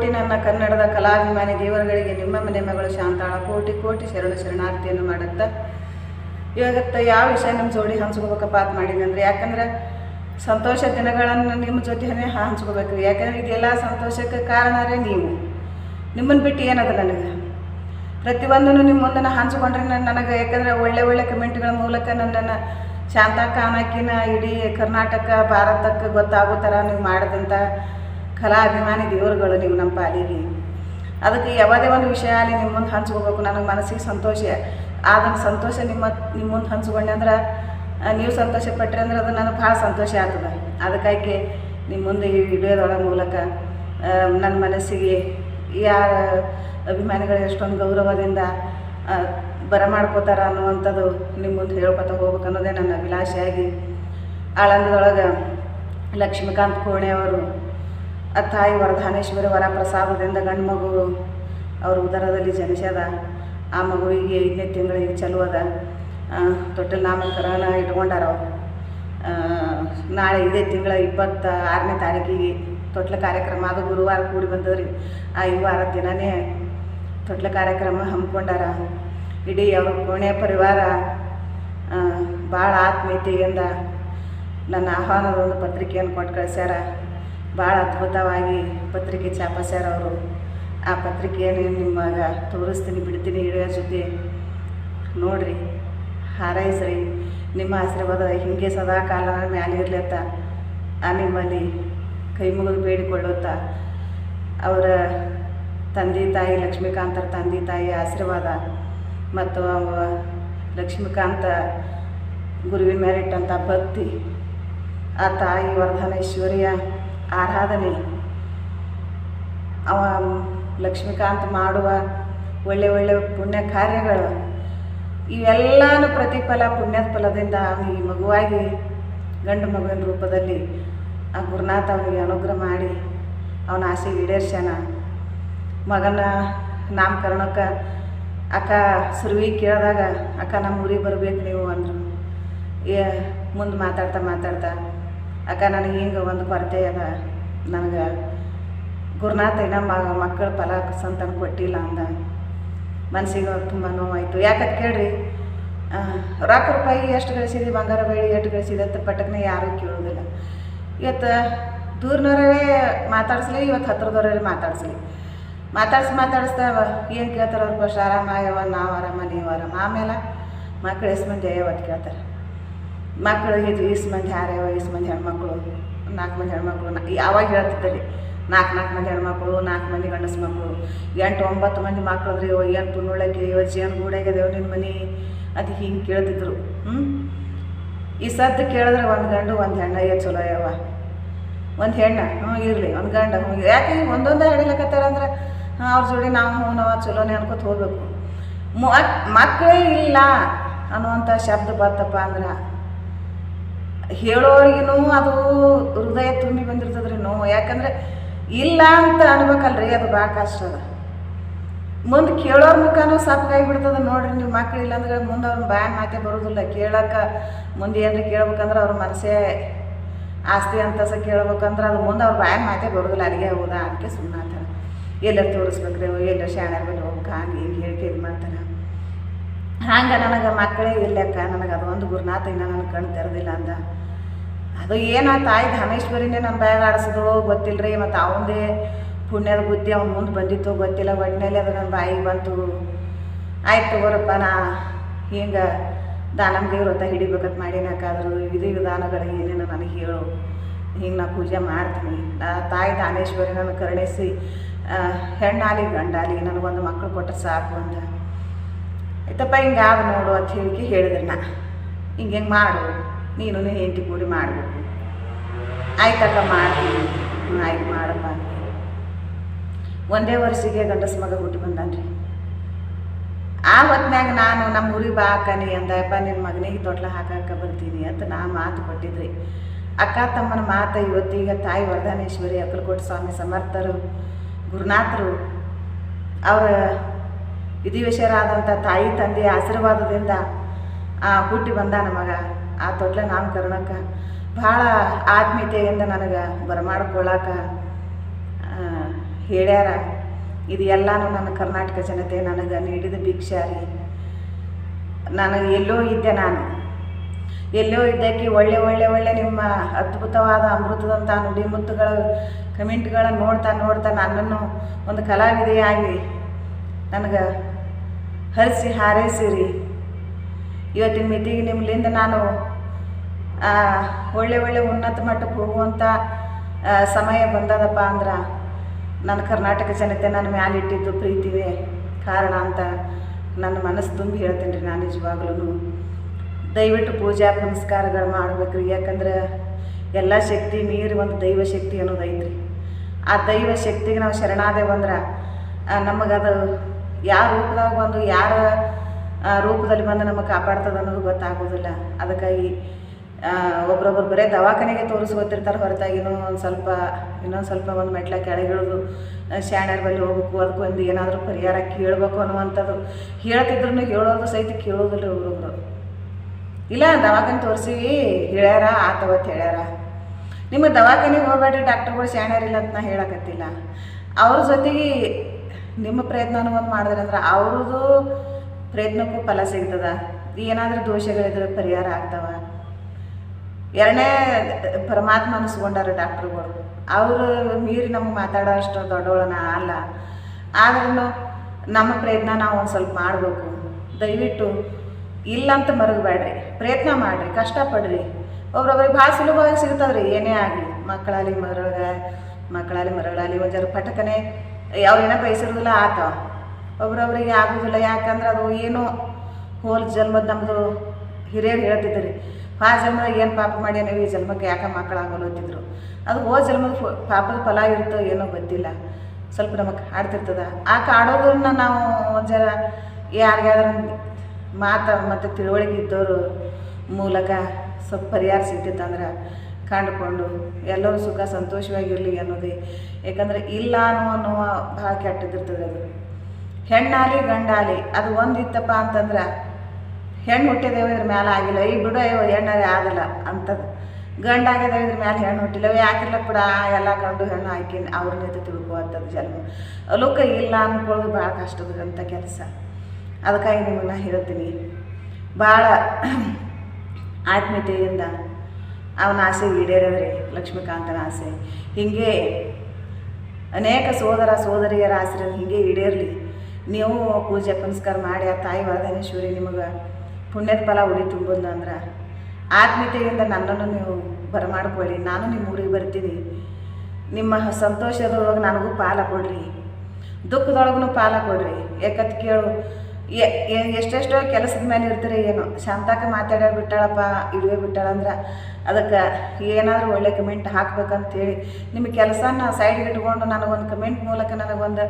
ಕೋಟಿ ನನ್ನ ಕನ್ನಡದ ಕಲಾಭಿಮಾನಿ ದೇವರುಗಳಿಗೆ ನಿಮ್ಮ ಮನೆ ಮಗಳು ಶಾಂತಾಳ ಕೋಟಿ ಕೋಟಿ ಶರಣ ಶರಣಾರ್ಥಿಯನ್ನು ಮಾಡುತ್ತಾ. ಇವಾಗತ್ತ ಯಾವ ವಿಷಯ ನಮ್ಮ ಜೋಡಿ ಹಂಚ್ಕೋಬೇಕಪ್ಪ ಅಂತ ಮಾಡಿದಂದ್ರೆ ಯಾಕಂದ್ರೆ ಸಂತೋಷ ದಿನಗಳನ್ನು ನಿಮ್ಮ ಜೊತೆನೇ ಹಂಚ್ಕೋಬೇಕು. ಯಾಕಂದ್ರೆ ಇದೆಲ್ಲ ಸಂತೋಷಕ್ಕೆ ಕಾರಣರೇ ನೀವು. ನಿಮ್ಮನ್ನು ಬಿಟ್ಟು ಏನದ ನನಗೆ? ಪ್ರತಿಯೊಂದನ್ನು ನಿಮ್ಮ ಮುಂದನ್ನು ಹಂಚ್ಕೊಂಡ್ರೆ ನನ್ನ ನನಗೆ ಯಾಕಂದ್ರೆ ಒಳ್ಳೆ ಒಳ್ಳೆ ಕಮೆಂಟ್ಗಳ ಮೂಲಕ ನನ್ನನ್ನು ಶಾಂತಾ ಕಾನಾಕಿನ ಇಡೀ ಕರ್ನಾಟಕ, ಭಾರತಕ್ಕೆ ಗೊತ್ತಾಗೋ ಥರ ನೀವು ಮಾಡಿದಂಥ ಕಲಾಭಿಮಾನಿ ದೇವರುಗಳು ನೀವು ನಮ್ಮ ಪಾಲಿಗೆ. ಅದಕ್ಕೆ ಯಾವುದೇ ಒಂದು ವಿಷಯ ಅಲ್ಲಿ ನಿಮ್ಮ ಮುಂದೆ ಹಂಚ್ಕೋಬೇಕು, ನನಗೆ ಮನಸ್ಸಿಗೆ ಸಂತೋಷ ಆದಂಗೆ ಸಂತೋಷ ನಿಮ್ಮ ನಿಮ್ಮ ಮುಂದೆ ಹಂಚ್ಕೊಂಡೆ ಅಂದ್ರೆ ನೀವು ಸಂತೋಷ ಪಟ್ಟರೆ ಅಂದ್ರೆ ಅದು ನನಗೆ ಭಾಳ ಸಂತೋಷ ಆಗ್ತದೆ. ಅದಕ್ಕಾಗಿ ನಿಮ್ಮ ಮುಂದೆ ಈ ವಿಡಿಯೋದೊಳ ಮೂಲಕ ನನ್ನ ಮನಸ್ಸಿಗೆ ಯಾರ ಅಭಿಮಾನಿಗಳು ಎಷ್ಟೊಂದು ಗೌರವದಿಂದ ಬರಮಾಡ್ಕೋತಾರ ಅನ್ನುವಂಥದ್ದು ನಿಮ್ಮ ಮುಂದೆ ಹೇಳ್ಕೊತ ಹೋಗ್ಬೇಕು ಅನ್ನೋದೇ ನನ್ನ ಅಭಿಲಾಷೆಯಾಗಿ. ಆಳಂದದೊಳಗೆ ಲಕ್ಷ್ಮೀಕಾಂತ್ ಕೋಣೆಯವರು ಆ ತಾಯಿ ವರದಾನೇಶ್ವರಿ ವರ ಪ್ರಸಾದದಿಂದ ಗಂಡು ಮಗು ಅವ್ರ ಉದರದಲ್ಲಿ ಜನಿಸ್ಯದ. ಆ ಮಗುವಿಗೆ ಐದನೇ ತಿಂಗಳಿಗೆ ಚಲೋ ಅದ. ತೊಟ್ಟಲ್ ನಾಮಕರಣ ಇಟ್ಕೊಂಡಾರ ನಾಳೆ ಇದೇ ತಿಂಗಳ ಇಪ್ಪತ್ತ ಆರನೇ ತಾರೀಕಿಗೆ ತೊಟ್ಲ ಕಾರ್ಯಕ್ರಮ ಅದು ಗುರುವಾರ ಕೂಡಿ ಬಂದದ್ರಿ. ಆ ಈ ವಾರ ದಿನನೇ ತೊಟ್ಲ ಕಾರ್ಯಕ್ರಮ ಹಮ್ಮಿಕೊಂಡಾರ. ಇಡೀ ಅವ್ರ ಕೋಣೆ ಪರಿವಾರ ಭಾಳ ಆತ್ಮೀಯತೆಯಿಂದ ನನ್ನ ಆಹ್ವಾನದ ಒಂದು ಪತ್ರಿಕೆಯನ್ನು ಕೊಟ್ಟು ಕಳಿಸ್ಯಾರ. ಭಾಳ ಅದ್ಭುತವಾಗಿ ಪತ್ರಿಕೆ ಅವರು. ಆ ಪತ್ರಿಕೆಯನ್ನು ನಿಮ್ಮಾಗ ತೋರಿಸ್ತೀನಿ, ಬಿಡ್ತೀನಿ ಹಿಡಿಯೋ ಜೊತೆ. ನೋಡ್ರಿ, ಹಾರೈಸ್ರಿ. ನಿಮ್ಮ ಆಶೀರ್ವಾದ ಹಿಂಗೆ ಸದಾ ಕಾಲ ಮ್ಯಾಲೆ ಇರ್ಲತ್ತ. ಆ ನಿಮ್ಮಲ್ಲಿ ಕೈ ಮುಗಿದು ಬೇಡಿಕೊಳ್ಳುತ್ತ. ಅವರ ತಂದೆ ತಾಯಿ, ಲಕ್ಷ್ಮೀಕಾಂತರ ತಂದೆ ತಾಯಿ ಆಶೀರ್ವಾದ ಮತ್ತು ಅವ ಲಕ್ಷ್ಮೀಕಾಂತ ಗುರುವಿನ ಮೇಲೆ ಇಟ್ಟಂಥ ಭಕ್ತಿ. ಆ ತಾಯಿ ವರ್ಧನೇಶ್ವರಿಯ ಆರಾಧನೆ. ಅವ ಲಕ್ಷ್ಮೀಕಾಂತ್ ಮಾಡುವ ಒಳ್ಳೆ ಒಳ್ಳೆ ಪುಣ್ಯ ಕಾರ್ಯಗಳು. ಇವೆಲ್ಲನೂ ಪ್ರತಿಫಲ ಪುಣ್ಯದ ಫಲದಿಂದ ಈ ಮಗುವಾಗಿ, ಗಂಡು ಮಗುವಿನ ರೂಪದಲ್ಲಿ ಆ ಗುರುನಾಥ ಅವನಿಗೆ ಅನುಗ್ರಹ ಮಾಡಿ ಅವನ ಆಸೆ ಈಡೇರ್ಸ್ಯಾನ. ಮಗನ ನಾಮಕರಣಕ್ಕೆ ಅಕ್ಕ ಸುರುವಿ ಕೇಳಿದಾಗ, ಅಕ್ಕ, ನಮ್ಮ ಊರಿಗೆ ಬರಬೇಕು ನೀವು ಅಂದರು. ಏ, ಮುಂದೆ ಮಾತಾಡ್ತಾ ಮಾತಾಡ್ತಾ ಅಕ್ಕ, ನನಗೆ ಹಿಂಗೆ ಒಂದು ಕೊರತೆ ಅದ. ನನಗೆ ಗುರುನಾಥ ಇನ್ನ ಮಕ್ಕಳ ಫಲ ಸಂತಾನ ಕೊಟ್ಟಿಲ್ಲ ಅಂದ. ಮನಸ್ಸಿಗೆ ತುಂಬ ನೋವಾಯಿತು. ಯಾಕಂತ ಕೇಳ್ರಿ? ರೊಕ್ಕ ರೂಪಾಯಿ ಎಷ್ಟು ಗಳಿಸಿದಿ ಬಂಗಾರ ಬೆಳ್ಳಿ ಎಷ್ಟು ಗಳಿಸಿದೆ ಅಂತ ಪಟ್ಟಕ್ಕೆ ಯಾರೂ ಕೇಳೋದಿಲ್ಲ. ಇವತ್ತು ದೂರನವರೇ ಮಾತಾಡಿಸ್ಲಿ ಇವತ್ತು ಹತ್ರದವ್ರೇ ಮಾತಾಡಿಸ್ಲಿ. ಮಾತಾಡ್ಸಿ ಮಾತಾಡಿಸ್ತಾವ ಏನು ಕೇಳ್ತಾರೆ ಅವ್ರು ಆರಾಮ ಯಾವ ನಾವು ಆರಾಮ, ನೀವು ಆರಾಮ. ಆಮೇಲೆ ಮಕ್ಕಳು ಎಷ್ಟು ಮಂದಿ ಯಾವತ್ತು ಕೇಳ್ತಾರೆ. ಮಕ್ಕಳು ಇದು ಇಷ್ಟು ಮಂದಿ ಯಾರ್ಯಾವ ಇಷ್ಟು ಮಂದಿ ಹೆಣ್ಮಕ್ಳು, ನಾಲ್ಕು ಮಂದಿ ಹೆಣ್ಮಕ್ಳು ಯಾವಾಗ ಹೇಳ್ತಿದ್ದಲ್ಲಿ, ನಾಲ್ಕು ನಾಲ್ಕು ಮಂದಿ ಹೆಣ್ಮಕ್ಳು, ನಾಲ್ಕು ಮಂದಿ ಗಂಡಸು ಮಕ್ಕಳು ಎಂಟು, ಒಂಬತ್ತು ಮಂದಿ ಮಕ್ಳು ಇವ ಏನು ಪುಣ್ಣುಳಕ್ಕೆ ಇವ ಜೇನು ಗೂಡಾಗ್ಯದೇವ ನಿನ್ನ ಮನೆ, ಅದು ಹಿಂಗೆ ಕೇಳ್ತಿದ್ರು ಹ್ಞೂ ಈ ಸದ್ದು ಕೇಳಿದ್ರೆ ಒಂದು ಗಂಡು, ಒಂದು ಹೆಣ್ಣ, ಏ, ಚಲೋ ಯಾವ ಒಂದು ಹೆಣ್ಣ ಹ್ಞೂ ಇರಲಿ, ಒಂದು ಗಂಡ ಹ್ಞೂ ಯಾಕೆ ಒಂದೊಂದೇ ಹಿಡಿಲಕತ್ತಾರ ಅಂದ್ರೆ ಅವ್ರ ಜೋಡಿ ನಾವು ಹ್ಞೂ ನಾವು ಚಲೋನೇ ಅನ್ಕೋತ ಹೋಗ್ಬೇಕು. ಮಕ್ಕಳೇ ಇಲ್ಲ ಅನ್ನುವಂಥ ಶಬ್ದ ಬಂತಪ್ಪ ಅಂದ್ರೆ ಹೇಳೋರಿಗೂ ಅದು ಹೃದಯ ತುಂಬಿ ಬಂದಿರ್ತದ್ರಿ ನೋವು. ಯಾಕಂದ್ರೆ ಇಲ್ಲ ಅಂತ ಅನ್ಬೇಕಲ್ರಿ, ಅದು ಭಾಳ ಕಷ್ಟ ಅದ. ಮುಂದೆ ಕೇಳೋರ ಮುಖನೂ ಸಾಕಾಗಿ ಬಿಡ್ತದ ನೋಡ್ರಿ ನೀವು ಮಕ್ಳು ಇಲ್ಲಾಂದ್ರೆ ಮುಂದೆ ಅವ್ರ ಬಾಯ್ ಮಾತೆ ಬರೋದಿಲ್ಲ. ಕೇಳಕ್ಕೆ ಮುಂದೆ ಏನ್ರಿ ಕೇಳ್ಬೇಕಂದ್ರೆ ಅವ್ರ ಮನಸ್ಸೇ ಆಸ್ತಿ ಅಂತಸ ಕೇಳ್ಬೇಕಂದ್ರೆ ಅದು ಮುಂದೆ ಅವ್ರ ಬಾಯ್ ಮಾತೆ ಬರೋದಿಲ್ಲ. ಅಲ್ಲಿಗೆ ಹೌದಾ ಅದಕ್ಕೆ ಸುಮ್ಮನೆ ಆತಾರ ತೋರಿಸ್ಬೇಕ್ರಿ ಎಲ್ಲರ ಶಾಣೆ ಬಳಿ ಹೋಗ್ಬೇಕು, ಹಂಗೆ ಹಿಂಗೆ ಹೇಳಿಕೆ ಇದು ಮಾಡ್ತಾನೆ. ಹಂಗೆ ನನಗೆ ಮಕ್ಕಳೇ ಇಲ್ಲಕ್ಕ ನನಗೆ ಅದು ಒಂದು ಗುರುನಾಥ ಇನ್ನ ನನ್ನ ಕಣ್ಣು ತೆರೆದಿಲ್ಲ ಅಂದ. ಅದು ಏನೋ ತಾಯಿ ಧಾಮೇಶ್ವರಿನೇ ನನ್ನ ಬ್ಯಾಗ್ ಆಡಿಸಿದಳು ಗೊತ್ತಿಲ್ಲ ಮತ್ತು ಅವಂದೇ ಪುಣ್ಯದ ಬುದ್ಧಿ ಅವ್ನ ಮುಂದೆ ಬಂದಿತ್ತು ಗೊತ್ತಿಲ್ಲ ಒಟ್ಟಿನಲ್ಲಿ ಅದು ನನ್ನ ಬಾಯಿಗೆ ಬಂತು. ಆಯ್ತು ತಗೋರಪ್ಪ, ನಾ ಹಿಂಗೆ ದಾನಮ್ಮ ದೇವ್ರ ಹೊತ್ತ ಹಿಡಿಬೇಕಂತ ಮಾಡಿನಕ್ಕಾದ್ರು ವಿಧಿ ವಿಧಾನಗಳು ಏನೇನು ನನಗೆ ಹೇಳು. ಹಿಂಗೆ ನಾ ಪೂಜೆ ಮಾಡ್ತೀನಿ. ನಾ ತಾಯಿ ದಾನೇಶ್ವರಿ ನನ್ನ ಕರುಣಿಸಿ ಹೆಣ್ಣಾಲಿ ಗಂಡಾಲಿ ನನಗೊಂದು ಮಕ್ಕಳು ಕೊಟ್ಟರೆ ಸಾಕು ಅಂತ ಆಯ್ತಪ್ಪ ಹಿಂಗೆ ಆದ ನೋಡು ಅಂತ ಹೇಳಿ ಹೇಳಿದ್ರೆ ನಾ. ಹಿಂಗೆ ಹೆಂಗೆ ಮಾಡು? ನೀನು ಹೆಂಡತಿ ಕೂಡಿ ಮಾಡಬೇಕು. ಆಯ್ತಕ್ಕ ಮಾಡ್ತೀನಿ. ಹ್ಞೂ ಆಯ್ತು ಮಾಡಪ್ಪ ಒಂದೇ ವರ್ಷಿಗೆ ಗಂಡಸ ಮಗ ಹುಟ್ಟಿ ಬಂದಾನ್ರಿ. ಆ ಹೊತ್ನ್ಯಾಗ ನಾನು ನಮ್ಮ ಊರಿಗೆ ಬಾ ಅಕ್ಕನಿ ಅಂದಪ್ಪ ನಿನ್ನ ಮಗನಿಗೆ ತೊಟ್ಲ ಹಾಕಕ್ಕೆ ಬರ್ತೀನಿ ಅಂತ ನಾ ಮಾತು ಕೊಟ್ಟಿದ್ರಿ. ಅಕ್ಕ ತಮ್ಮನ ಮಾತು ಇವತ್ತೀಗ ತಾಯಿ ವರದಾನೇಶ್ವರಿ, ಅಕ್ಕಲಕೋಟೆ ಸ್ವಾಮಿ ಸಮರ್ಥರು, ಗುರುನಾಥರು, ಅವರ ವಿಧಿವಶರಾದಂಥ ತಾಯಿ ತಂದೆಯ ಆಶೀರ್ವಾದದಿಂದ ಆ ಹುಟ್ಟಿ ಬಂದ ನಮಗೆ, ಆ ತೊಟ್ಲ ನಾಮಕರಣಕ್ಕೆ ಭಾಳ ಆತ್ಮೀಯತೆಯಿಂದ ನನಗೆ ಬರಮಾಡ್ಕೊಳ್ಳಾಕ ಹೇಳ್ಯಾರ. ಇದು ಎಲ್ಲನೂ ನನ್ನ ಕರ್ನಾಟಕ ಜನತೆ ನನಗೆ ನೀಡಿದ ಭಿಕ್ಷಾರಿ ನನಗೆ ಎಲ್ಲೋ ಇದ್ದೆ ನಾನು. ಎಲ್ಲೋ ಇದ್ದಕ್ಕೆ ಒಳ್ಳೆ ಒಳ್ಳೆ ಒಳ್ಳೆ ನಿಮ್ಮ ಅದ್ಭುತವಾದ ಅಮೃತದಂಥ ನುಡಿಮುತ್ತುಗಳು ಕಮೆಂಟ್ಗಳನ್ನು ನೋಡ್ತಾ ನೋಡ್ತಾ ನನ್ನನ್ನು ಒಂದು ಕಲಾವಿದೆಯಾಗಿ ನನಗೆ ಹರಿಸಿ ಹಾರೈಸಿರಿ. ಇವತ್ತಿನ ಮಿತಿಗೆ ನಿಮ್ಮಲ್ಲಿಂದ ನಾನು ಒಳ್ಳೆ ಒಳ್ಳೆ ಉನ್ನತ ಮಟ್ಟಕ್ಕೆ ಹೋಗುವಂಥ ಸಮಯ ಬಂದದಪ್ಪ ಅಂದ್ರೆ ನನ್ನ ಕರ್ನಾಟಕ ಜನತೆ ನನ್ನ ಮ್ಯಾಲಿಟ್ಟಿದ್ದು ಪ್ರೀತಿವೇ ಕಾರಣ ಅಂತ ನನ್ನ ಮನಸ್ಸು ತುಂಬಿ ಹೇಳ್ತೀನಿ ರೀ ನಾನು ನಿಜವಾಗ್ಲೂ ದಯವಿಟ್ಟು ಪೂಜಾ ಪುನಸ್ಕಾರಗಳು ಮಾಡ್ಬೇಕ್ರಿ, ಯಾಕಂದ್ರೆ ಎಲ್ಲ ಶಕ್ತಿ ಮೀರಿ ಒಂದು ದೈವ ಶಕ್ತಿ ಅನ್ನೋದು ಐತ್ರಿ. ಆ ದೈವ ಶಕ್ತಿಗೆ ನಾವು ಶರಣಾದೇವಂದ್ರೆ ನಮಗದು ಯಾವ ರೂಪದಾಗ ಬಂದು ಯಾರ ರೂಪದಲ್ಲಿ ಬಂದು ನಮಗೆ ಕಾಪಾಡ್ತದೆ ಅನ್ನೋದು ಗೊತ್ತಾಗೋದಿಲ್ಲ. ಅದಕ್ಕಾಗಿ ಒಬ್ರೊಬ್ರು ಬರೇ ದವಾಖಾನೆಗೆ ತೋರಿಸ್ಕೊತಿರ್ತಾರೆ ಹೊರತಾಗಿ ಇನ್ನೂ ಒಂದು ಸ್ವಲ್ಪ, ಇನ್ನೊಂದು ಸ್ವಲ್ಪ ಒಂದು ಮೆಟ್ಲ ಕೆಳಗಿಳಿದು ಶಾಣ್ಯರ ಬಳಿ ಹೋಗ್ಬೇಕು ಅದಕ್ಕೆ ಒಂದು ಏನಾದರೂ ಪರಿಹಾರ ಕೇಳಬೇಕು ಅನ್ನುವಂಥದ್ದು. ಹೇಳ್ತಿದ್ರು ಹೇಳೋದು ಸಹಿತ ಕೇಳೋದಿಲ್ಲ ಒಬ್ರೊಬ್ರು. ಇಲ್ಲ, ದವಾಖಾನೆ ತೋರಿಸಿ, ಹೇಳ್ಯಾರ ಆತವತ್ತು ಹೇಳ್ಯಾರ. ನಿಮ್ಮ ದವಾಖಾನೆಗೆ ಹೋಗ್ಬೇಡ್ರಿ, ಡಾಕ್ಟರ್ಗಳು ಶಾಣ್ಯರಿಲ್ಲ ಅಂತ ನಾ ಹೇಳಕತ್ತಿಲ್ಲ ಅವ್ರ ಜೊತೆಗೆ ನಿಮ್ಮ ಪ್ರಯತ್ನನೂ ಒಂದು ಮಾಡಿದ್ರೆ ಅಂದ್ರೆ ಅವ್ರದ್ದು ಪ್ರಯತ್ನಕ್ಕೂ ಫಲ ಸಿಗ್ತದ. ಏನಾದರೂ ದೋಷಗಳಿದ್ರೆ ಪರಿಹಾರ ಆಗ್ತವ. ಎರಡನೇ ಪರಮಾತ್ಮ ಅನಿಸ್ಕೊಂಡಾರ ಡಾಕ್ಟ್ರುಗಳು. ಅವರು ಮೀರಿ ನಮಗೆ ಮಾತಾಡೋ ಅಷ್ಟು ದೊಡ್ಡವಳನ ಅಲ್ಲ. ಆದ್ರೂ ನಮ್ಮ ಪ್ರಯತ್ನ ನಾವು ಒಂದು ಸ್ವಲ್ಪ ಮಾಡಬೇಕು. ದಯವಿಟ್ಟು ಇಲ್ಲಂತ ಮರಗಬೇಡ್ರಿ ಪ್ರಯತ್ನ ಮಾಡಿರಿ, ಕಷ್ಟಪಡ್ರಿ. ಒಬ್ರೊಬ್ರಿಗೆ ಭಾಳ ಸುಲಭವಾಗಿ ಸಿಗ್ತದ್ರಿ, ಏನೇ ಆಗಲಿ. ಮಕ್ಕಳಾಗಲಿ ಮರಳ ಮಕ್ಕಳಾಗಲಿ ಮರಗಳಾಗಲಿ ಒಂದು ಜರ ಪಟಕನೆ ಅವ್ರೇನೋ ಬಯಸಿರೋದಿಲ್ಲ, ಆತ. ಒಬ್ರೊಬ್ರಿಗೆ ಆಗೋದಿಲ್ಲ, ಯಾಕಂದ್ರೆ ಅದು ಏನೋ ಹೋಲ್ ಜನ್ಮದ ನಮ್ಮದು ಹಿರಿಯರು ಹೇಳ್ತಿದ್ದಾರೆ. ಆ ಜನ್ಮದಾಗ ಏನು ಪಾಪ ಮಾಡ್ಯಾನ, ಈ ಜನ್ಮಕ್ಕೆ ಯಾಕೆ ಮಕ್ಕಳಾಗಲ್ಲ ಅಂತಿದ್ರು. ಅದು ಹೋ ಜನ್ಮದ ಪಾಪದ ಫಲ ಇರ್ತೋ ಏನೋ ಗೊತ್ತಿಲ್ಲ. ಸ್ವಲ್ಪ ನಮಗೆ ಆಡ್ತಿರ್ತದೆ. ಆ ಕಾಡೋದನ್ನ ನಾವು ಜರ ಯಾರಿಗಾದ್ರೂ ಮಾತು ಮತ್ತು ತಿಳುವಳಿಕೆ ಇದ್ದವರು ಮೂಲಕ ಸ್ವಲ್ಪ ಪರಿಹಾರ ಸಿಗ್ತಿತ್ತಂದ್ರೆ ಕಂಡುಕೊಂಡು ಎಲ್ಲರೂ ಸುಖ ಸಂತೋಷವಾಗಿರಲಿ ಅನ್ನೋದೇ. ಯಾಕಂದ್ರೆ ಇಲ್ಲ ಅನ್ನೋ ನೋವು ಭಾಳ ಕೆಟ್ಟದಿರ್ತದೆ ಅದು. ಹೆಣ್ಣಾಲಿ ಗಂಡಾಲಿ, ಅದು ಒಂದಿತ್ತಪ್ಪ ಅಂತಂದ್ರೆ ಹೆಣ್ಣು ಹುಟ್ಟಿದೇವ ಇದ್ರ ಮೇಲೆ ಆಗಿಲ್ಲ. ಈ ಬಿಡು ಅಯ್ಯೋ ಹೆಣ್ಣಾಗೆ ಆಗಲ್ಲ ಅಂತದ್ದು ಗಂಡ ಇದ್ರ ಮೇಲೆ ಹೆಣ್ಣು ಹುಟ್ಟಿಲ್ಲ. ಯಾಕಿಲ್ಲ ಕೂಡ ಎಲ್ಲ ಗಂಡು ಹೆಣ್ಣು ಹಾಕಿ ಅವ್ರ ನೀತಿ ತಿಳ್ಕುವಂಥದ್ದು ಜನ್ಮ. ಅಲುಕ ಇಲ್ಲ ಅಂದ್ಕೊಳ್ಳೋದು ಭಾಳ ಕಷ್ಟದಂಥ ಕೆಲಸ. ಅದಕ್ಕಾಗಿ ನಿಮ್ಮನ್ನ ಹೇಳ್ತೀನಿ ಭಾಳ ಆತ್ಮೀಯತೆಯಿಂದ ಅವನ ಆಸೆ ಈಡೇರಿದ್ರೆ ಲಕ್ಷ್ಮೀಕಾಂತನ ಆಸೆ. ಹೀಗೆ ಅನೇಕ ಸೋದರ ಸೋದರಿಯರ ಆಶ್ರಯ ಹೀಗೆ ಈಡೇರಲಿ. ನೀವು ಪೂಜೆ ಪುನಸ್ಕಾರ ಮಾಡಿ ಆ ತಾಯಿ ವಾದನೇಶ್ವರಿ ನಿಮಗೆ ಪುಣ್ಯದ ಫಲ ಉಳಿ ತುಂಬೋದು ಅಂದ್ರೆ ಆತ್ಮೀಯತೆಯಿಂದ ನನ್ನನ್ನು ನೀವು ಬರಮಾಡ್ಕೊಳ್ಳಿ. ನಾನು ನಿಮ್ಮ ಊರಿಗೆ ಬರ್ತೀನಿ. ನಿಮ್ಮ ಸಂತೋಷದೊಳಗೆ ನನಗೂ ಪಾಲ ಕೊಡ್ರಿ. ದುಃಖದೊಳಗೂ ಪಾಲ ಕೊಡ್ರಿ. ಯಾಕತ್ ಕೇಳು ಎಷ್ಟೆಷ್ಟೋ ಕೆಲಸದ ಮೇಲೆ ಇರ್ತೀರಿ ಏನು. ಶಾಂತಕ್ಕೆ ಮಾತಾಡ ಬಿಟ್ಟಾಳಪ್ಪ ಇಡುವೆ ಬಿಟ್ಟಾಳ ಅಂದ್ರೆ ಅದಕ್ಕೆ ಏನಾದರೂ ಒಳ್ಳೆ ಕಮೆಂಟ್ ಹಾಕ್ಬೇಕಂತೇಳಿ. ನಿಮ್ಮ ಕೆಲಸನ ಸೈಡ್ಗೆ ಇಟ್ಕೊಂಡು ನನಗೊಂದು ಕಮೆಂಟ್ ಮೂಲಕ ನನಗೊಂದು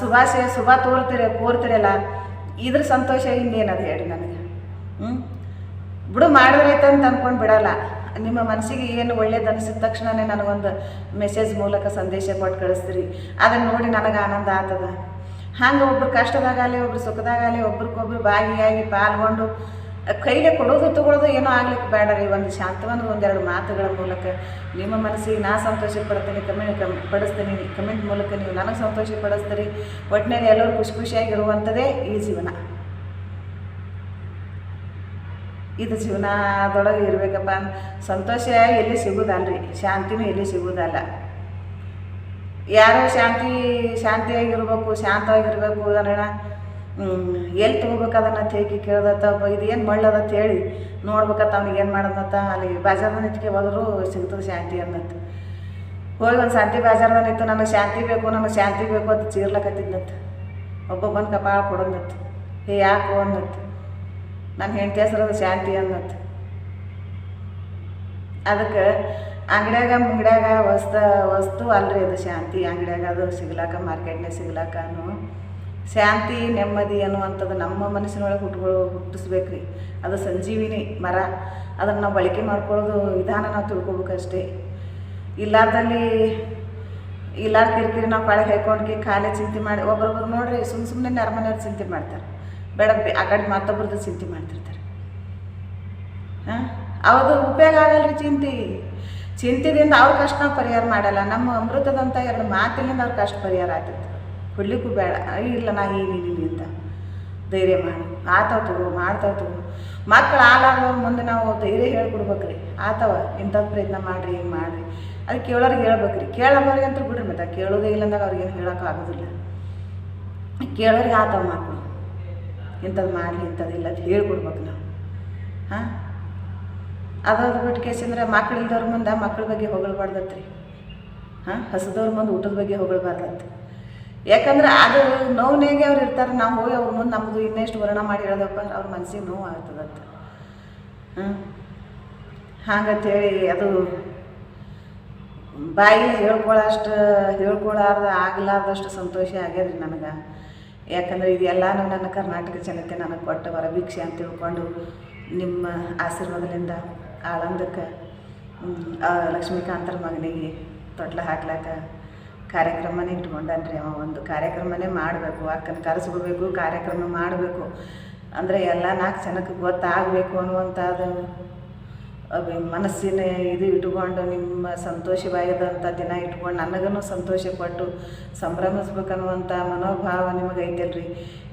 ಶುಭಾಶಯ, ಶುಭ ತೋರ್ತೀರಿ, ಕೋರ್ತೀರಲ್ಲ, ಇದ್ರ ಸಂತೋಷ ಇನ್ನೇನದು ಹೇಳಿ ನನಗೆ? ಹ್ಞೂ ಬಿಡು ಮಾಡಿದ್ರೈತೆ ಅಂತ ಅಂದ್ಕೊಂಡು ಬಿಡಲ್ಲ. ನಿಮ್ಮ ಮನಸ್ಸಿಗೆ ಏನು ಒಳ್ಳೇದು ಅನಿಸಿದ ತಕ್ಷಣವೇ ನನಗೊಂದು ಮೆಸೇಜ್ ಮೂಲಕ ಸಂದೇಶ ಕೊಟ್ಟು ಕಳಿಸ್ತೀರಿ. ಅದನ್ನು ನೋಡಿ ನನಗೆ ಆನಂದ ಆತದ ಹಂಗೆ ಒಬ್ರು ಕಷ್ಟದಾಗಲಿ, ಒಬ್ರು ಸುಖದಾಗಲಿ, ಒಬ್ರಿಗೊಬ್ರು ಭಾಗಿಯಾಗಿ ಪಾಲ್ಗೊಂಡು ಕೈಗೆ ಕೊಡೋದು ತಗೊಳ್ಳೋದು ಏನೋ ಆಗ್ಲಿಕ್ಕೆ ಬೇಡ ರೀ. ಒಂದು ಶಾಂತವನ್ನು ಒಂದೆರಡು ಮಾತುಗಳ ಮೂಲಕ ನಿಮ್ಮ ಮನಸ್ಸಿಗೆ ನಾ ಸಂತೋಷ ಪಡ್ತೀನಿ ಕಮೆಂಟ್ ಕಮ್, ಪಡಿಸ್ತೀನಿ. ಕಮೆಂಟ್ ಮೂಲಕ ನೀವು ನನಗೆ ಸಂತೋಷ ಪಡಿಸ್ತೀರಿ ಒಟ್ಟಿನಲ್ಲಿ ಎಲ್ಲರೂ ಖುಷಿ ಖುಷಿಯಾಗಿರುವಂಥದ್ದೇ ಈ ಜೀವನ. ಇದು ಜೀವನದೊಳಗೆ ಇರಬೇಕಪ್ಪ ಸಂತೋಷ ಎಲ್ಲಿ ಸಿಗೋದಲ್ರಿ ಶಾಂತಿನೂ ಎಲ್ಲಿ ಸಿಗೋದಲ್ಲ. ಯಾರೋ ಶಾಂತಿ, ಶಾಂತಿಯಾಗಿರ್ಬೇಕು, ಶಾಂತವಾಗಿರ್ಬೇಕು ಅನ್ನೋಣ ಎಲ್ಲಿ ತೊಗೋಬೇಕು ಅದನ್ನು ತೇಗಿ ಕೇಳ್ದತ್ತ ಇದು ಏನು ಮಳ್ಳದ ಹೇಳಿ ನೋಡ್ಬೇಕತ್ತ ಅವ್ನಿಗೆ ಏನು ಮಾಡೋದತ್ತ? ಅಲ್ಲಿ ಬಾಜಾರ್ದ ನಿಂತ್ಕೆ ಹೋದ್ರು ಸಿಗ್ತದೆ ಶಾಂತಿ ಅನ್ನತ್ತು. ಹೋಗಿ ಒಂದು ಶಾಂತಿ ಬಾಜಾರ್ದ ನಿಂತು ನನಗೆ ಶಾಂತಿ ಬೇಕು ನನಗೆ ಶಾಂತಿ ಬೇಕು ಅಂತ ಚೀರ್ಲಕತ್ತಿದ್ನತ್ತು ಒಬ್ಬ ಬಂದು ಕಪಾಳ ಕೊಡೋದತ್ತು ಹೇ, ಯಾಕೋ ಅನ್ನತ್ತು. ನನ್ನ ಹೆಂಡತಿ ಹೆಸರು ಶಾಂತಿ ಅನ್ನತ್ತು. ಅದಕ್ಕೆ ಅಂಗಡ್ಯಾಗ ಮುಂಗಡ್ಯಾಗ ವಸ್ತು ವಸ್ತು ಅಲ್ರಿ ಅದು ಶಾಂತಿ. ಅಂಗಡ್ಯಾಗ ಅದು ಸಿಗ್ಲಾಕ ಮಾರ್ಕೆಟ್ನಾಗ ಸಿಗ್ಲಾಕನು ಶಾಂತಿ, ನೆಮ್ಮದಿ ಅನ್ನುವಂಥದ್ದು ನಮ್ಮ ಮನಸ್ಸಿನೊಳಗೆ ಹುಟ್ಕೊಳ್ಳೋ ಹುಟ್ಟಿಸ್ಬೇಕು ರೀ ಅದು ಸಂಜೀವಿನಿ ಮರ. ಅದನ್ನು ನಾವು ಬಳಕೆ ಮಾಡ್ಕೊಳ್ಳೋದು ವಿಧಾನ ನಾವು ತಿಳ್ಕೊಬೇಕಷ್ಟೇ. ಇಲ್ಲಾರ್ದಲ್ಲಿ ಇಲ್ಲಾರ ಕಿರಿಕಿರಿ ನಾವು ಕಳೆಗೆ ಹಾಕೊಂಡ್ಗೆ ಖಾಲಿ ಚಿಂತೆ ಮಾಡಿ ಒಬ್ಬರೊಬ್ಬರು ನೋಡ್ರಿ ಸುಮ್ಮ ಸುಮ್ಮನೆ ನರ್ಮನೆಯವ್ರು ಚಿಂತೆ ಮಾಡ್ತಾರೆ. ಬೇಡ ಆ ಕಡೆ ಮತ್ತೊಬ್ರದ್ದು ಚಿಂತೆ ಮಾಡ್ತಿರ್ತಾರೆ. ಹಾಂ? ಅವ್ರದ್ದು ಉಪಯೋಗ ಆಗಲ್ರಿ ಚಿಂತೆ. ಚಿಂತೆದಿಂದ ಅವ್ರ ಕಷ್ಟ ಪರಿಹಾರ ಮಾಡಲ್ಲ. ನಮ್ಮ ಅಮೃತದಂಥ ಎರಡು ಮಾತಿನಿಂದ ಅವ್ರ ಕಷ್ಟ ಪರಿಹಾರ ಆಗ್ತಿತ್ತು ಕೊಡ್ಲಿಕ್ಕೂ ಬೇಡ. ಇಲ್ಲ, ನಾ ಹೀಗಿದ್ದೀನಿ ಅಂತ ಧೈರ್ಯ ಮಾಡಿ. ಆತಾವ ತಗೋ, ಮಾಡ್ತಾವ ತಗೋ. ಮಕ್ಕಳು ಆಲಾರ್ದವ್ರ ಮುಂದೆ ನಾವು ಧೈರ್ಯ ಹೇಳ್ಕೊಡ್ಬೇಕು ರೀ ಆತವ ಇಂಥದ್ದು ಪ್ರಯತ್ನ ಮಾಡಿರಿ, ಹಿಂಗೆ ಮಾಡಿರಿ. ಅದು ಕೇಳೋರಿಗೆ ಹೇಳ್ಬೇಕು ರೀ ಕೇಳೋರಿಗೆ ಅಂತ ಬಿಡ್ರಿ ಮತ್ತೆ. ಕೇಳೋದೇ ಇಲ್ಲ ಅಂದಾಗ ಅವ್ರಿಗೇನು ಏನು ಹೇಳೋಕೆ ಆಗೋದಿಲ್ಲ. ಕೇಳೋರಿಗೆ ಆತವ ಮಕ್ಕಳು ಇಂಥದ್ದು ಮಾಡಲಿ ಇಂಥದ್ದು ಇಲ್ಲ ಅಂತ ಹೇಳ್ಕೊಡ್ಬೇಕು ನಾವು. ಹಾಂ? ಅದಾದ ಬಿಟ್ಟು ಕೇಸಂದ್ರೆ ಮಕ್ಳು ಇಲ್ದವ್ರ ಮುಂದೆ ಮಕ್ಳ ಬಗ್ಗೆ ಹೊಗಳಬಾರ್ದತ್ರಿ. ಹಾಂ? ಹಸದವ್ರ ಮುಂದೆ ಊಟದ ಬಗ್ಗೆ ಹೊಗಳ್ಬಾರ್ದತ್ತು ಯಾಕಂದ್ರೆ ಅದು ನೋವಿನಾಗೆ ಅವ್ರು ಇರ್ತಾರೆ, ನಾವು ಹೋಗಿ ಅವ್ರ ಮುಂದೆ ನಮ್ಮದು ಇನ್ನೆಷ್ಟು ವರ್ಣ ಮಾಡಿ ಹೇಳೋದಪ್ಪ ಅಂದ್ರೆ ಅವ್ರ ಮನ್ಸಿಗೆ ನೋವು ಆಗ್ತದತ್ತ ಹಾಂ ಹಾಗಂತೇಳಿ ಅದು ಬಾಯಿ ಹೇಳ್ಕೊಳ್ಳೋಷ್ಟು ಹೇಳ್ಕೊಳ್ಳಾರ್ದ ಆಗಲಾರ್ದಷ್ಟು ಸಂತೋಷ ಆಗ್ಯದ್ರಿ ನನಗೆ. ಯಾಕಂದ್ರೆ ಇದೆಲ್ಲನೂ ನನ್ನ ಕರ್ನಾಟಕ ಜನತೆ ನನಗೆ ಕೊಟ್ಟ ವರಭಿಕ್ಷೆ ಅಂತ ತಿಳ್ಕೊಂಡು ನಿಮ್ಮ ಆಶೀರ್ವಾದದಿಂದ ಆಳಂದಕ್ಕೆ ಲಕ್ಷ್ಮೀಕಾಂತರ ಮಗನಿಗೆ ತೊಟ್ಲ ಹಾಕ್ಲಾಕ ಕಾರ್ಯಕ್ರಮನೇ ಇಟ್ಕೊಂಡನ್ರಿ ಅವ, ಒಂದು ಕಾರ್ಯಕ್ರಮನೇ ಮಾಡಬೇಕು, ಅಕ್ಕನ ಕರೆಸ್ಬಿಡ್ಬೇಕು ಕಾರ್ಯಕ್ರಮ ಮಾಡಬೇಕು. ಅಂದರೆ ಎಲ್ಲ ನಾಲ್ಕು ಜನಕ್ಕೆ ಗೊತ್ತಾಗಬೇಕು ಅನ್ನುವಂಥದ್ದು. ಮನಸ್ಸಿನ ಇದು ಇಟ್ಕೊಂಡು, ನಿಮ್ಮ ಸಂತೋಷವಾಗದಂಥ ದಿನ ಇಟ್ಕೊಂಡು ನನಗೂ ಸಂತೋಷ ಕೊಟ್ಟು ಸಂಭ್ರಮಿಸ್ಬೇಕನ್ನುವಂಥ ಮನೋಭಾವ ನಿಮಗೆ ಐತಲ್ರಿ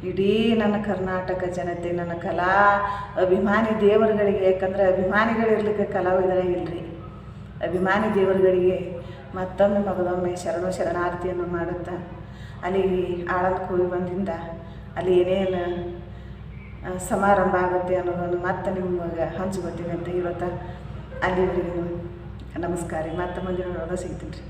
ಇಡೀ ನನ್ನ ಕರ್ನಾಟಕ ಜನತೆ, ನನ್ನ ಕಲಾ ಅಭಿಮಾನಿ ದೇವರುಗಳಿಗೆ, ಯಾಕಂದರೆ ಅಭಿಮಾನಿಗಳಿರ್ಲಿಕ್ಕೆ ಕಲಾವಿದರೇ ಇಲ್ರಿ. ಅಭಿಮಾನಿ ದೇವರುಗಳಿಗೆ ಮತ್ತೊಮ್ಮೆ ಮಗದೊಮ್ಮೆ ಶರಣ ಶರಣಾರ್ತಿಯನ್ನು ಮಾಡುತ್ತಾ, ಅಲ್ಲಿ ಆಳದ ಕೂಗಿ ಬಂದಿಂದ ಅಲ್ಲಿ ಏನೇನು ಸಮಾರಂಭ ಆಗುತ್ತೆ ಅನ್ನೋದನ್ನು ಮತ್ತೆ ನಿಮಗೆ ಹಂಚ್ಕೊತೀನಿ ಅಂತ ಇವತ್ತು ಅಲ್ಲಿವರೆಗೂ ನಮಸ್ಕಾರ ರೀ. ಮತ್ತೆ ಮುಂದಿನ ಸಿಗ್ತೀನಿ ರೀ.